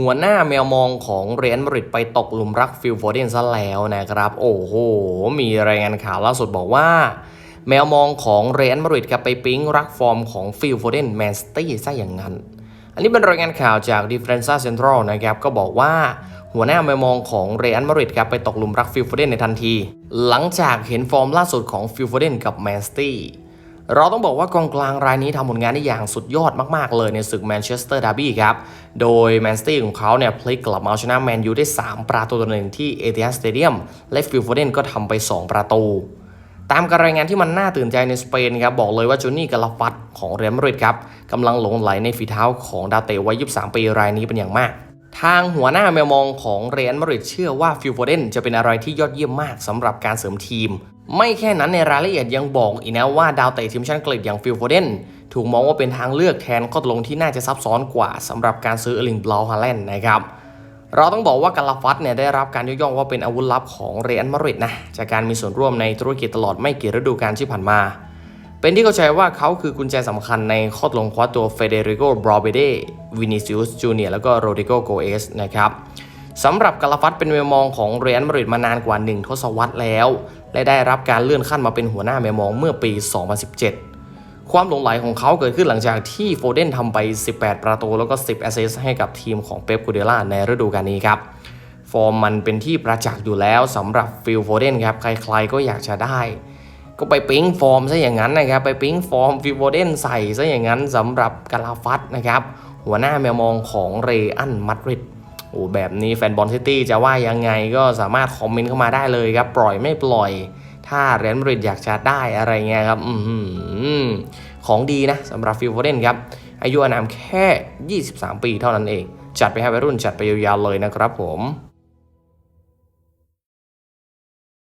หัวหน้าแมวมองของเรอัลมาดริดไปตกหลุมรักฟิลโฟเดนซะแล้วนะครับ โอ้โห มีรายงานข่าวล่าสุดบอกว่า แมวมองของเรอัลมาดริดกับไปปิ๊งรักฟอร์มของฟิลโฟเดนแมนสตี้ซะอย่างนั้น อันนี้เป็นรายงานข่าวจาก Differenza Central นะครับ ก็บอกว่าหัวหน้าแมวมองของเรอัลมาดริดครับไปตกหลุมรักฟิลโฟเดนในทันที หลังจากเห็นฟอร์มล่าสุดของฟิลโฟเดนกับแมนสตี้ เราต้องบอกว่ากองกลางรายนี้ทำผลงานได้อย่างสุดยอดมากๆ เลยในศึกแมนเชสเตอร์ดาร์บี้ครับ โดยแมนสตี้ของเขาเนี่ยพลิกกลับมาเอาชนะแมนยูได้ 3 ประตูต่อหนึ่งที่เอเ i ียสเตเดียมและฟิลโฟเดนก็ทำไป 2 ประตู ตามการรายงานที่มันน่าตื่นใจในสเปนครับ บอกเลยว่าจูนี่กาลาฟัตของเรอัลมาดริดครับกำลังหลงไหลในฝีเท้าของดาวเตะวัย 23 ปีรายนี้เป็นอย่างมาก ทางหัวหน้าแมวมองของเรอัลมาดริดเชื่อว่าฟิลโฟเดนจะเป็นอะไรที่ยอดเยี่ยมมากสำหรับการเสริมทีม ไม่แค่นั้นในรายละเอียดยังบอกอีกนะว่าดาวเตะทีมชาติอังกฤษอย่างฟิลโฟเดนถูกมองว่าเป็นทางเลือกแทนข้อตกลงที่น่าจะซับซ้อนกว่าสำหรับการซื้อเอลิงบลาวฮาแลนด์นะครับเราต้องบอกว่ากาลาฟัตเนี่ยได้รับการยกย่องว่าเป็นอาวุธลับของเรอัลมาดริดนะจากการมีส่วนร่วมในธุรกิจตลอดไม่กี่ฤดูกาลที่ผ่านมา เป็นที่เข้าใจว่าเขาคือกุญแจสำคัญในข้อตกลงคว้าตัวเฟเดริโกบรอเบเดวินิซิอุสจูเนียแล้วก็โรดิโกโกเอสนะครับ สำหรับกาลาฟัตเป็นเมวมองของเรอัลมาดริดมานานกว่า 1 ทศวรรษแล้ว และได้รับการเลื่อนขั้นมาเป็นหัวหน้าเมวมองเมื่อปี 2017 ความหลงไหลของเขาเกิดขึ้นหลังจากที่โฟเดนทำไป 18 ประตูแล้วก็ 10 แอสเซสให้กับทีมของเป๊ปกูเดล่าในฤดูกาลนี้ครับ ฟอร์มมันเป็นที่ประจักษ์อยู่แล้วสำหรับฟิลโฟเดนครับใครๆก็อยากจะได้ ก็ไปปิ๊งฟอร์มซะอย่างนั้นนะครับไปปิ๊งฟอร์มฟิลโฟเดนใส่ซะอย่างนั้นสำหรับกาลาฟัตนะครับหัวหน้าแมวมองของเรอัลมาดริด โอ้แบบนี้แฟนบอลซิตี้จะว่ายังไงก็สามารถคอมเมนต์เข้ามาได้เลยครับ ปล่อยไม่ปล่อย ถ้าเรอัลมริดอยากจะได้อะไรเงี้ยครับอือหือของดีนะสำหรับฟิลโฟเดนครับ อายุอานามแค่ 23 ปีเท่านั้นเอง จัดไปให้วัยรุ่นจัดไปยาวๆเลยนะครับผม